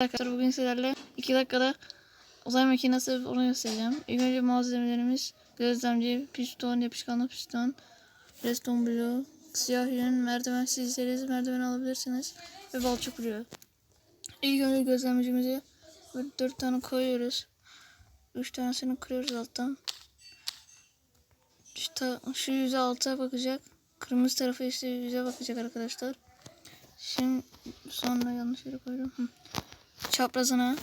Arkadaşlar bugün sizlerle 2 dakikada uzay makinesi onu göstereceğim. İlk önce malzemelerimiz gözlemci, piston, yapışkanlı piston, redstone bloğu, siyah yün, merdiven siz isteriz merdiven alabilirsiniz ve balçık bloğu. İlk önce gözlemcimizi böyle 4 tane koyuyoruz. 3 tanesini kırıyoruz alttan. Şu, ta- şu yüze alta bakacak. Kırmızı tarafı işte yüze bakacak arkadaşlar. Şimdi sonra yanlış yere koydum. Çaprazına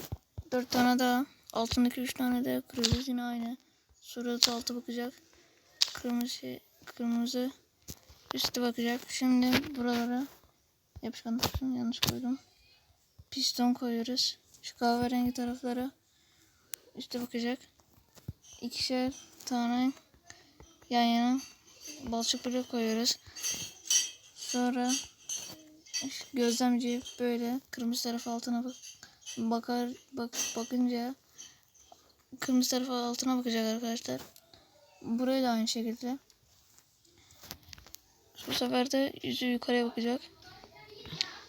4 tane daha altındaki 3 tane de kırıyoruz yine aynı. Suratı altı bakacak. Kırmızı kırmızı üstü bakacak. Şimdi buralara yapışkan yanlış koydum. Piston koyuyoruz. Şu kahverengi taraflara üstü bakacak. İkişer tane yan yana balçık blok koyuyoruz. Sonra gözlemci böyle kırmızı taraf altına bak bakar bak bakınca kırmızı tarafı altına bakacak arkadaşlar. Buraya da aynı şekilde. Bu sefer de yüzü yukarıya bakacak.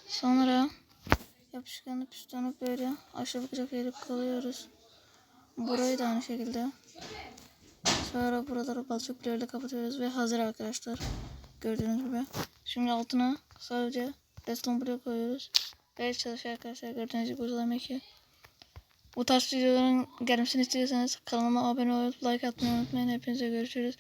Sonra yapışkanı pistonu böyle aşağı bakacak yere kalıyoruz. Burayı da aynı şekilde. Sonra buraları balçıklarıyla kapatıyoruz ve hazır arkadaşlar. Gördüğünüz gibi. Şimdi altına sadece redstone bloğu koyuyoruz. Evet çalışıyor arkadaşlar gördüğünüz gibi uygulama 2. Bu tarz videoların gelmesini istiyorsanız kanalıma abone olup like atmayı unutmayın. Hepinize görüşürüz.